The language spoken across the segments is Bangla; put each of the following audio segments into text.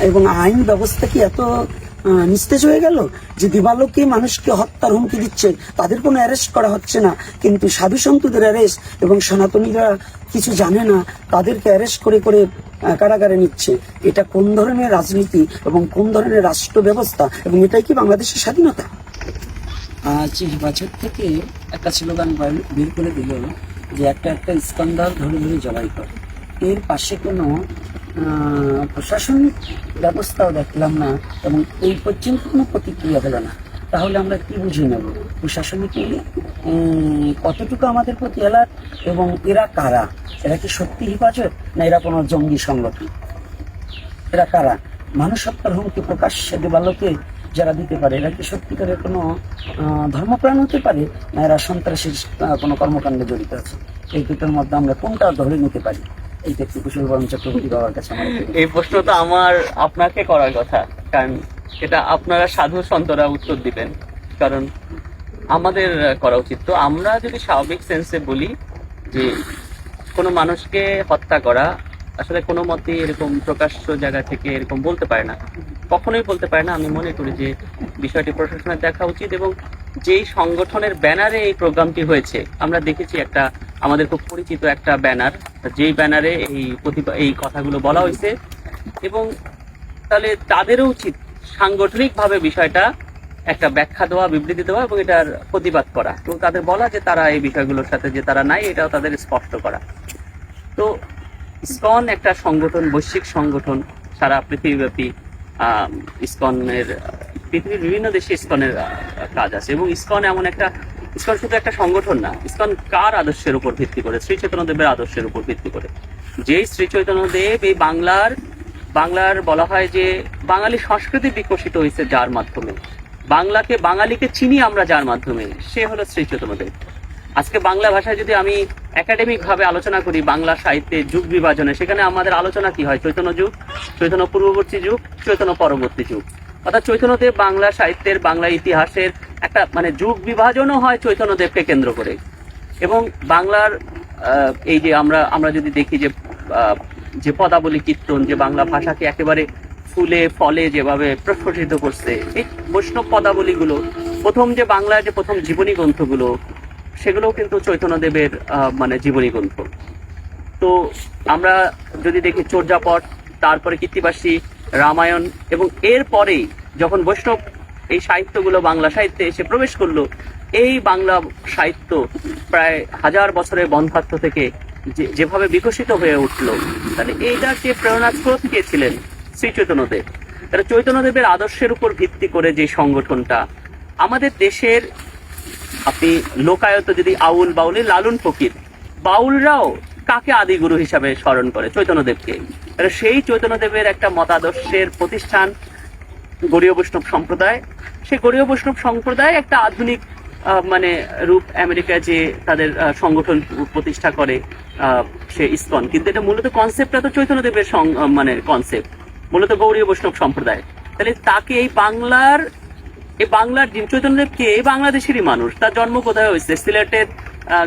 এবং আইন ব্যবস্থা কি এত নিস্তেজ হয়ে গেল? যে দিবালোকে মানুষকে হত্যার হুমকি দিচ্ছে তাদের কোনো অ্যারেস্ট করা হচ্ছে না। কিন্তু সাধু সন্তদের অ্যারেস্ট এবং সনাতনীরা কিছু জানে না, তাদেরকে অ্যারেস্ট করে করে কারাগারে নিচ্ছে। এটা কোন ধরনের রাজনীতি এবং কোন ধরনের রাষ্ট্র ব্যবস্থা এবং এটাই কি বাংলাদেশের স্বাধীনতা? আজ বছর থেকে একটা স্লোগান বার- করে দিল যে একটা একটা স্কন্দার ধরে ধরে জবাই করে। এর পাশে কোনো প্রশাসনিক ব্যবস্থাও দেখলাম না এবং এই পর্যন্ত কোনো প্রতিক্রিয়া হলো না। তাহলে আমরা কি বুঝে নেব? প্রশাসনিক কতটুকু আমাদের প্রতি অ্যালার্ট এবং এরা কারা? এরা কি সত্যি হেফাজত না এরা কোনো জঙ্গি সংগঠন? এরা কারা? মানুষ হত্যার হুমকি প্রকাশ্যে দেবালোকে যারা দিতে পারে, এরা কি সত্যিকারের কোনো ধর্মপ্রাণ হতে পারে না এরা সন্ত্রাসের কোনো কর্মকাণ্ডে জড়িত আছে? এই দুটোর মধ্যে আমরা কোনটা ধরে নিতে পারি? এইটা একটু কুশল বরণ চক্রবর্তী বাবার কাছে আমার এই প্রশ্ন তো আমার আপনাকে করার কথা, কারণ এটা আপনারা সাধু সন্তরা উত্তর দিবেন। কারণ আমাদের করা উচিত। তো আমরা যদি স্বাভাবিক সেন্সে বলি যে কোনো মানুষকে হত্যা করা, আসলে কোনো মতে এরকম প্রকাশ্য জায়গা থেকে এরকম বলতে পারে না। কখনোই বলতে পারে না। আমি মনে করি যে বিষয়টি প্রশাসনের দেখা উচিত এবং যেই সংগঠনের ব্যানারে এই প্রোগ্রামটি হয়েছে, আমরা দেখেছি একটা আমাদের খুব পরিচিত একটা ব্যানার, যেই ব্যানারে এই প্রতিভা এই কথাগুলো বলা হয়েছে। এবং তাহলে তাদেরও উচিত সাংগঠনিকভাবে বিষয়টা একটা ব্যাখ্যা দেওয়া, বিবৃতি দেওয়া এবং এটার প্রতিবাদ করা এবং তাদের বলা যে তারা এই বিষয়গুলোর সাথে যে তারা নাই, এটাও তাদের স্পষ্ট করা। তো ইসকন একটা সংগঠন, বৈশ্বিক সংগঠন, সারা পৃথিবীব্যাপী ইসকনের পৃথিবীর বিভিন্ন দেশে ইসকনের কাজ আছে এবং ইসকন এমন একটা, ইসকন শুধু একটা সংগঠন না, ইসকন কার আদর্শের উপর ভিত্তি করে? শ্রী চৈতন্যদেবের আদর্শের উপর ভিত্তি করে। যেই শ্রী চৈতন্যদেব এই বাংলার বাংলার বলা হয় যে বাঙালি সংস্কৃতি বিকশিত হয়েছে যার মাধ্যমে, বাংলাকে, বাঙালিকে চিনি আমরা যার মাধ্যমে, সে হলো শ্রী চৈতন্যদেব। আজকে বাংলা ভাষায় যদি আমি একাডেমিক ভাবে আলোচনা করি, বাংলা সাহিত্যে যুগ বিভাজনে, সেখানে আমাদের আলোচনা কি হয়? চৈতন্য যুগ, চৈতন্য পূর্ববর্তী যুগ, চৈতন্য পরবর্তী যুগ। অর্থাৎ চৈতন্যদেব বাংলা সাহিত্যের, বাংলা ইতিহাসের একটা মানে যুগ বিভাজনও হয় চৈতন্যদেবকে কেন্দ্র করে। এবং বাংলার এই যে আমরা আমরা যদি দেখি যে যে পদাবলী কীর্তন, যে বাংলা ভাষাকে একেবারে ফুলে, ফলে যেভাবে প্রস্ফুটিত করছে, এই বৈষ্ণব পদাবলীগুলো, প্রথম যে বাংলার যে প্রথম জীবনী গ্রন্থগুলো, সেগুলোও কিন্তু চৈতন্যদেবের মানে জীবনী গ্রন্থ। তো আমরা যদি দেখি চর্যাপট, তারপরে কীর্তিবাসী রামায়ণ এবং এর পরেই যখন বৈষ্ণব এই সাহিত্যগুলো বাংলা সাহিত্যে এসে প্রবেশ করল, এই বাংলা সাহিত্য প্রায় হাজার বছরের বন্ধাত্ম থেকে যে- যেভাবে বিকশিত হয়ে উঠল, তাহলে এইটাকে প্রেরণা স্রোত কে ছিলেন? শ্রী চৈতন্যদেব তাহলে চৈতন্যদেবের আদর্শের উপর ভিত্তি করে যে সংগঠনটা, আমাদের দেশের আপনি লোকায়ত যদি আউল বাউলি লালন ফকির, বাউলরাও কাকে আদিগুরু হিসাবে স্মরণ করে? চৈতন্যদেবকে। সেই চৈতন্যদেবের একটা মতাদর্শের প্রতিষ্ঠান গরীয় বৈষ্ণব সম্প্রদায়। সেই গরীয় বৈষ্ণব সম্প্রদায় একটা আধুনিক মানে রূপ আমেরিকায় যে তাদের সংগঠন প্রতিষ্ঠা করে সে ইসকন। কিন্তু এটা মূলত কনসেপ্টটা তো চৈতন্যদেবের মানে কনসেপ্ট মূলত গৌরীয় বৈষ্ণব সম্প্রদায়। তাহলে তাকে এই বাংলার এই বাংলার যিনি চৈতন্যদেব কে এই বাংলাদেশেরই মানুষ। তার জন্ম কোথায় হয়েছে? সিলেটের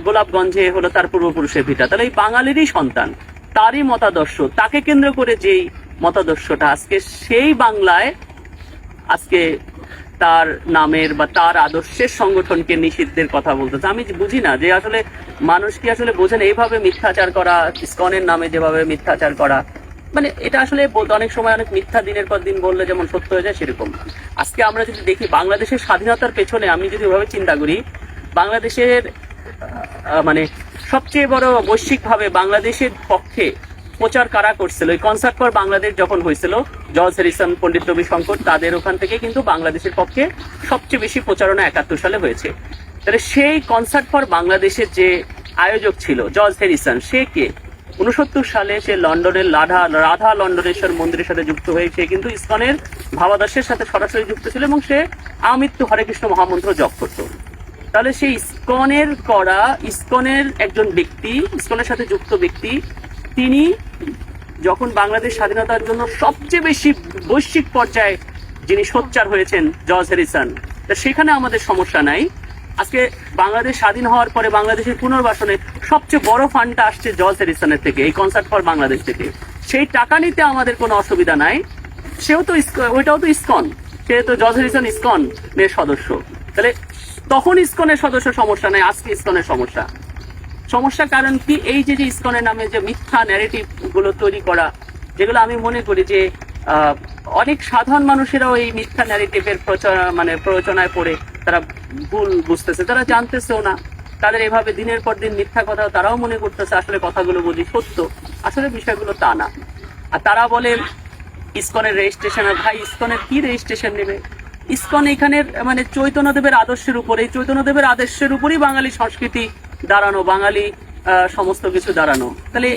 গোলাপগঞ্জে হলো তার পূর্বপুরুষের ভিটা তাহলে এই বাঙালিরই সন্তান, তারই মতাদর্শ। তাকে কেন্দ্র করে যেই মতাদর্শটা, আজকে সেই বাংলায় আজকে তার নামের বা তার আদর্শের সংগঠনকে নিষিদ্ধের কথা বলতেছে। আমি বুঝি না যে আসলে মানুষ কি আসলে বোঝেন এইভাবে মিথ্যাচার করা, ইসকনের নামে যেভাবে মিথ্যাচার করা। মানে এটা আসলে বলতে অনেক সময় অনেক মিথ্যা দিনের পর দিন বললে যেমন সত্য হয়ে যায় সেরকম। আজকে আমরা যদি দেখি বাংলাদেশের স্বাধীনতার পেছনে আমি যদি ওইভাবে চিন্তা করি, বাংলাদেশের মানে সবচেয়ে বড় বৈশ্বিকভাবে বাংলাদেশের পক্ষে প্রচার কারা করছিল? এই কনসার্ট ফর বাংলাদেশ যখন হয়েছিল জর্জ হ্যারিসন পণ্ডিত রবি শঙ্কর, তাদের ওখান থেকে কিন্তু বাংলাদেশের পক্ষে সবচেয়ে বেশি প্রচারণা একাত্তর সালে হয়েছে। তাহলে সেই কনসার্ট ফর বাংলাদেশের যে আয়োজক ছিল জর্জ হ্যারিসন সে কে? উনসত্তর সালে সে লন্ডনের লাধা, রাধা লন্ডনেশ্বর মন্দিরের সাথে যুক্ত হয়ে সে কিন্তু ইসকনের ভাবাদর্শের সাথে সরাসরি যুক্ত ছিল এবং সে আমৃত্যু হরে কৃষ্ণ মহামন্ত্র জপ করতো। তাহলে সেই ইসকনের করা, ইসকনের একজন ব্যক্তি, ইসকনের সাথে যুক্ত ব্যক্তি, তিনি যখন বাংলাদেশ স্বাধীনতার জন্য সবচেয়ে বেশি বৈশ্বিক পর্যায়ে যিনি সোচ্চার হয়েছেন, জর্জ হ্যারিসন, তা সেখানে আমাদের সমস্যা নাই। আজকে বাংলাদেশ স্বাধীন হওয়ার পরে বাংলাদেশের পুনর্বাসনে সবচেয়ে বড় ফান্ডটা আসছে জর্জ হ্যারিসনের থেকে, এই কনসার্ট ফর বাংলাদেশ থেকে। সেই টাকা নিতে আমাদের কোনো অসুবিধা নাই। সেও তো ওইটাও তো ইসকন। সে তো জর্জ হ্যারিসন ইসকন এর সদস্য। তাহলে তখন ইসকনের সদস্য সমস্যা নাই, আজকে ইসকনের সমস্যা। সমস্যা কারণ কি? এই যে যে ইসকনের নামে যে মিথ্যা ন্যারেটিভগুলো তৈরি করা, যেগুলো আমি মনে করি যে অনেক সাধারণ মানুষেরাও এই মিথ্যা ন্যারেটিভের প্রচার মানে প্ররোচনায় পড়ে, তারা ভুল বুঝতেছে, তারা জানতেছেও না। তাদের এভাবে দিনের পর দিন মিথ্যা কথা তারাও মনে করতেছে, আসলে কথাগুলো বলি সত্য। আসলে বিষয়গুলো তা না। আর তারা বলে, ইসকনের রেজিস্ট্রেশন ভাই, ইসকনের কি রেজিস্ট্রেশন নেবে? ইসকন এখানের মানে চৈতন্যদেবের আদর্শের উপরে চৈতন্যদেবের আদর্শের উপরই বাঙালি সংস্কৃতি দাঁড়ানো, বাঙালি সমস্ত কিছু দাঁড়ানো। তাহলে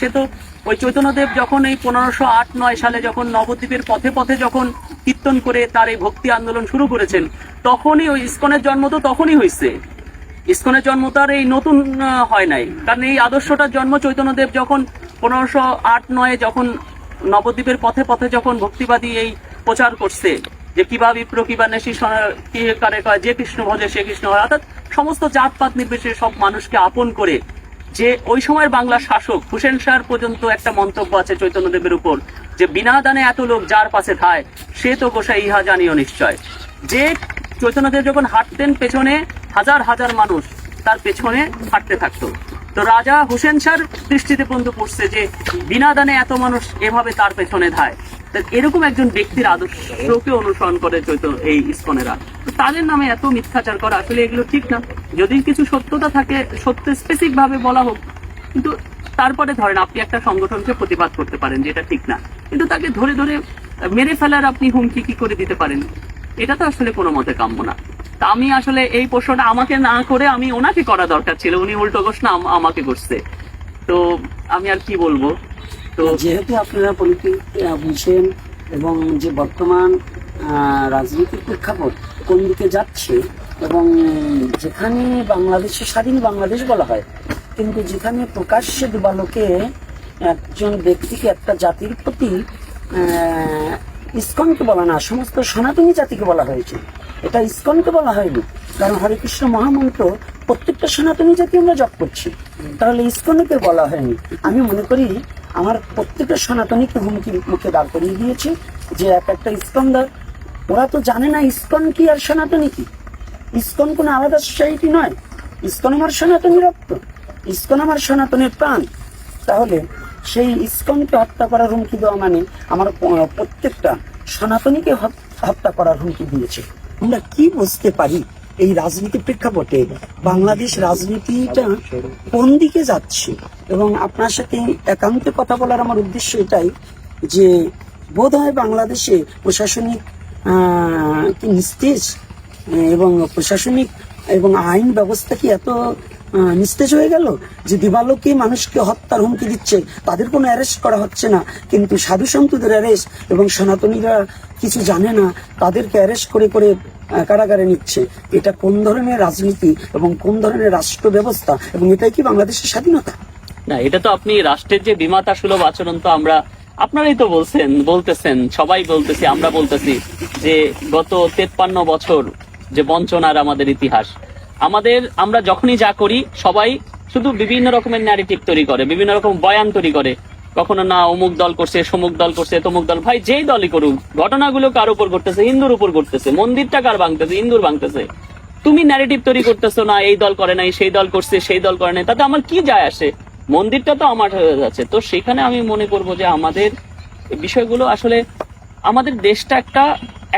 সে তো ওই চৈতন্যদেব যখন এই পনেরোশো আট নয় সালে যখন নবদ্বীপের পথে পথে যখন কীর্তন করে তার এই ভক্তি আন্দোলন শুরু করেছেন, তখনই ওই ইস্কনের জন্ম তো তখনই হয়েছে ইস্কনের জন্ম তো আর এই নতুন হয় নাই। কারণ এই আদর্শটার জন্ম চৈতন্যদেব যখন পনেরোশো আট নয়ে যখন নবদ্বীপের পথে পথে যখন ভক্তিবাদী এই প্রচার করছে যে কিবা বিপ্র কিবা নেশি কি কারে কয়, যে কৃষ্ণ ভজে সে কৃষ্ণ হয়, অর্থাৎ সমস্ত জাতপাত নির্বিশেষে সব মানুষকে আপন করে যে ওই সময়ের বাংলার শাসক হুসেন শাহ পর্যন্ত একটা মন্তব্য আছে চৈতন্যদেবের উপর, যে বিনা দানে এত লোক যার পাশে থায় সে তো গোসাই, ইহা জানিও নিশ্চয়। যে চৈতন্যদেব যখন হাঁটতেন পেছনে, হাজার হাজার মানুষ তার পেছনে হাঁটতে থাকতো। তো রাজা হুসেন শাহর দৃষ্টিতে পর্যন্ত পড়ছে যে বিনা দানে এত মানুষ এভাবে তার পেছনে ধায়। এরকম একজন ব্যক্তির আদর্শকে অনুসরণ করে চৈত এই ইস্কনেরা। তাদের নামে এত মিথ্যাচার করা আসলে এগুলো ঠিক না। যদি কিছু সত্যতা থাকে, সত্য স্পেসিফিক ভাবে বলা হোক, কিন্তু তারপরে ধরেন আপনি একটা সংগঠনকে প্রতিবাদ করতে পারেন যে এটা ঠিক না। কিন্তু তাকে ধরে ধরে মেরে ফেলার আপনি হুমকি কি করে দিতে পারেন? এটা তো আসলে কোনো মতে কাম্য না। তা আমি আসলে এই প্রশ্নটা আমাকে না করে আমি ওনাকে করা দরকার ছিল। উনি উল্টো আম- আমাকে করছে। তো আমি আর কি বলব? তো যেহেতু আপনারা পলিটিক বুঝেন এবং যে বর্তমান রাজনৈতিক প্রেক্ষাপট কোন দিকে যাচ্ছে এবং যেখানে বাংলাদেশে, স্বাধীন বাংলাদেশ বলা হয়, কিন্তু যেখানে প্রকাশ্যে দুবালোকে একজন ব্যক্তিকে একটা জাতির প্রতি ইস্কনকে বলা না, সমস্ত সনাতনী জাতিকে বলা হয়েছে। এটা ইসকনকে বলা হয়নি, কারণ হরে কৃষ্ণ মহামন্ত্র প্রত্যেকটা সনাতনী জাতি আমরা জপ করছি। তাহলে ইস্কনকে বলা হয়নি। আমি মনে করি আমার প্রত্যেকটা সনাতনীকে হুমকি মুখে দাঁড় করিয়ে দিয়েছে যে এক একটা ইস্কনদার, ওরা তো জানে না ইসকন কি আর সনাতনী কি। ইসকন কোনো আলাদা সোসাইটি নয়। ইসকন আমার সনাতনী রক্ত। ইসকন আমার সনাতনের প্রাণ। তাহলে সেই ইসকনকে হত্যা করার হুমকি দেওয়া মানে আমার প্রত্যেকটা সনাতনীকে হত- হত্যা করার হুমকি দিয়েছে। আমরা কি বুঝতে পারি? এই রাজনীতি প্রেক্ষাপটে বাংলাদেশ রাজনীতিটা কোন দিকে যাচ্ছে? এবং আপনার সাথে একান্তে কথা বলার আমার উদ্দেশ্য এটাই যে বোধ হয় বাংলাদেশে প্রশাসনিক কি নিস্তেজ, এবং প্রশাসনিক এবং আইন ব্যবস্থা কি এত নিস্তেজ হয়ে গেল? যে দিবালোকে মানুষকে হত্যার হুমকি দিচ্ছে, তাদের কোনো অ্যারেস্ট করা হচ্ছে না। কিন্তু সাধু সন্তদের অ্যারেস্ট এবং সনাতনীরা কিছু জানে না, তাদেরকে অ্যারেস্ট করে করে কারাগারে নিচ্ছে। এটা কোন ধরনের রাজনীতি এবং কোন ধরনের রাষ্ট্র ব্যবস্থা এবং এটাই কি বাংলাদেশের স্বাধীনতা? না, এটা তো আপনি রাষ্ট্রের যে বিমাতা সুলভ আচরণ তো আমরা, আপনারাই তো বলছেন, বলতেছেন, সবাই বলতেছি, আমরা বলতেছি যে গত তেপ্পান্ন বছর যে বঞ্চনার আমাদের ইতিহাস, আমাদের আমরা যখনই যা করি, সবাই শুধু বিভিন্ন রকমের ন্যারেটিভ তৈরি করে, বিভিন্ন রকম বয়ান তৈরি করে কখনো না অমুক দল করছে, সমুক দল করছে, তমুক দল। ভাই, যেই দলই করুক, ঘটনাগুলো কার উপর করতেছে হিন্দুর উপর করতেছে মন্দিরটা কার ভাঙতেছে? হিন্দুর ভাঙতেছে। তুমি ন্যারেটিভ তৈরি করতেছো না, এই দল করে নাই, সেই দল করছে, সেই দল করে নাই, তাতে আমার কি যায় আসে? মন্দিরটা তো আমার হয়ে যাচ্ছে। তো সেখানে আমি মনে করব যে আমাদের বিষয়গুলো আসলে আমাদের দেশটা একটা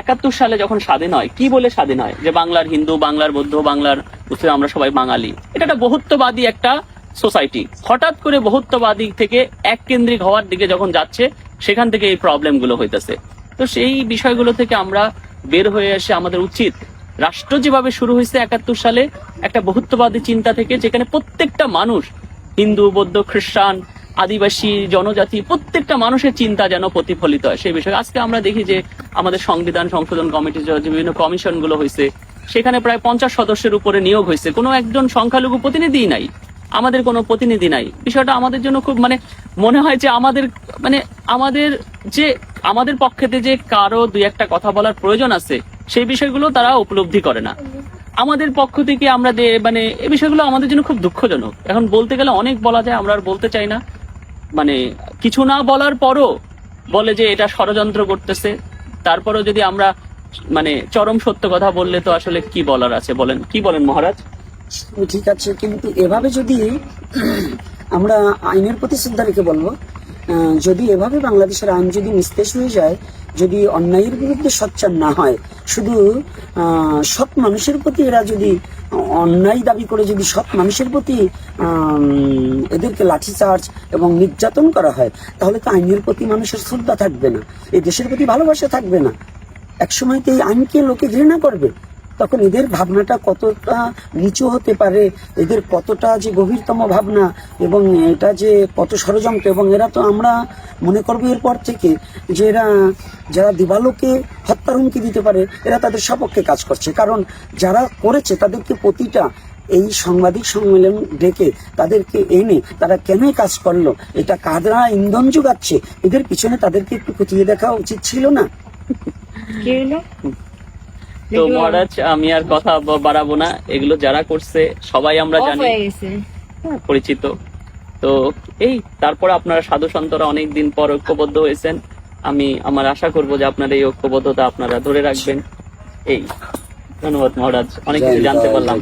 একাত্তর সালে যখন স্বাধীন হয়, কি বলে স্বাধীন হয়? যে বাংলার হিন্দু, বাংলার বৌদ্ধ, বাংলার মুসলিম, আমরা সবাই বাঙালি। এটা একটা বহুত্ববাদী একটা সোসাইটি। হঠাৎ করে বহুত্ববাদী থেকে এক কেন্দ্রিক হওয়ার দিকে যখন যাচ্ছে, সেখান থেকে এই প্রবলেমগুলো হইতেছে। তো সেই বিষয়গুলো থেকে আমরা বের হয়ে এসে আমাদের উচিত রাষ্ট্র যেভাবে শুরু হয়েছে একাত্তর সালে, একটা বহুত্ববাদী চিন্তা থেকে যেখানে প্রত্যেকটা মানুষ, হিন্দু, বৌদ্ধ, খ্রিস্টান, আদিবাসী, জনজাতি, প্রত্যেকটা মানুষের চিন্তা যেন প্রতিফলিত হয়। সেই বিষয়ে আজকে আমরা দেখি যে আমাদের সংবিধান, সংশোধন কমিটি যে বিভিন্ন কমিশনগুলো হয়েছে সেখানে প্রায় পঞ্চাশ সদস্যের উপরে নিয়োগ হয়েছে কোনো একজন সংখ্যালঘু প্রতিনিধি নাই। আমাদের কোনো প্রতিনিধি নাই। বিষয়টা আমাদের জন্য খুব মানে মনে হয় যে আমাদের মানে আমাদের যে, আমাদের পক্ষেতে যে কারও দুই একটা কথা বলার প্রয়োজন আছে, সেই বিষয়গুলো তারা উপলব্ধি করে না। আমাদের পক্ষ থেকে আমরা মানে এই বিষয়গুলো আমাদের জন্য খুব দুঃখজনক। এখন বলতে গেলে অনেক বলা যায়, আমরা আর বলতে চাই না। মানে কিছু না বলার পরও বলে যে এটা ষড়যন্ত্র করতেছে। তারপরও যদি আমরা মানে চরম সত্য কথা বললে তো আসলে কি বলার আছে বলেন? কি বলেন মহারাজ? ঠিক আছে, কিন্তু এভাবে যদি আমরা আইনের প্রতি শ্রদ্ধা রেখে বলব যদি এভাবে বাংলাদেশের আইন যদি নিস্তেজ হয়ে যায়, যদি অন্যায়ের বিরুদ্ধে সচ্চার না হয়, শুধু সৎ মানুষের প্রতি এরা যদি, অন্যায় দাবি করে যদি সৎ মানুষের প্রতি এদেরকে লাঠিচার্জ এবং নির্যাতন করা হয়, তাহলে তো আইনের প্রতি মানুষের শ্রদ্ধা থাকবে না, এই দেশের প্রতি ভালোবাসা থাকবে না। একসময় তো এই আইনকে লোকে ঘৃণা করবে। তখন এদের ভাবনাটা কতটা নিচু হতে পারে, এদের কতটা যে গভীরতম ভাবনা এবং এটা যে কত ষড়যন্ত্র এবং এরা তো আমরা মনে করব এরপর থেকে যে এরা, যারা দিবালোকে হত্যার হুমকি দিতে পারে, এরা তাদের সপক্ষে কাজ করছে। কারণ যারা করেছে তাদেরকে প্রতিটা এই সাংবাদিক সম্মেলন ডেকে তাদেরকে এনে তারা কেন কাজ করল, এটা কাদরা ইন্ধন যোগাচ্ছে, এদের পিছনে তাদেরকে একটু খুঁটিয়ে দেখা উচিত ছিল না? তো মহারাজ আমি আর কথা বাড়াবো না। এগুলো যারা করছে সবাই আমরা জানি। হয়ে গেছে। পরিচিত। তো এই তারপরে আপনারা সাধু সন্তরা অনেক দিন পর ঐক্যবদ্ধ হয়েছেন। আমি আমার আশা করব যে আপনার এই ঐক্যবদ্ধতা আপনারা ধরে রাখবেন। এই ধন্যবাদ মহারাজ। অনেক কিছু জানতে পারলাম।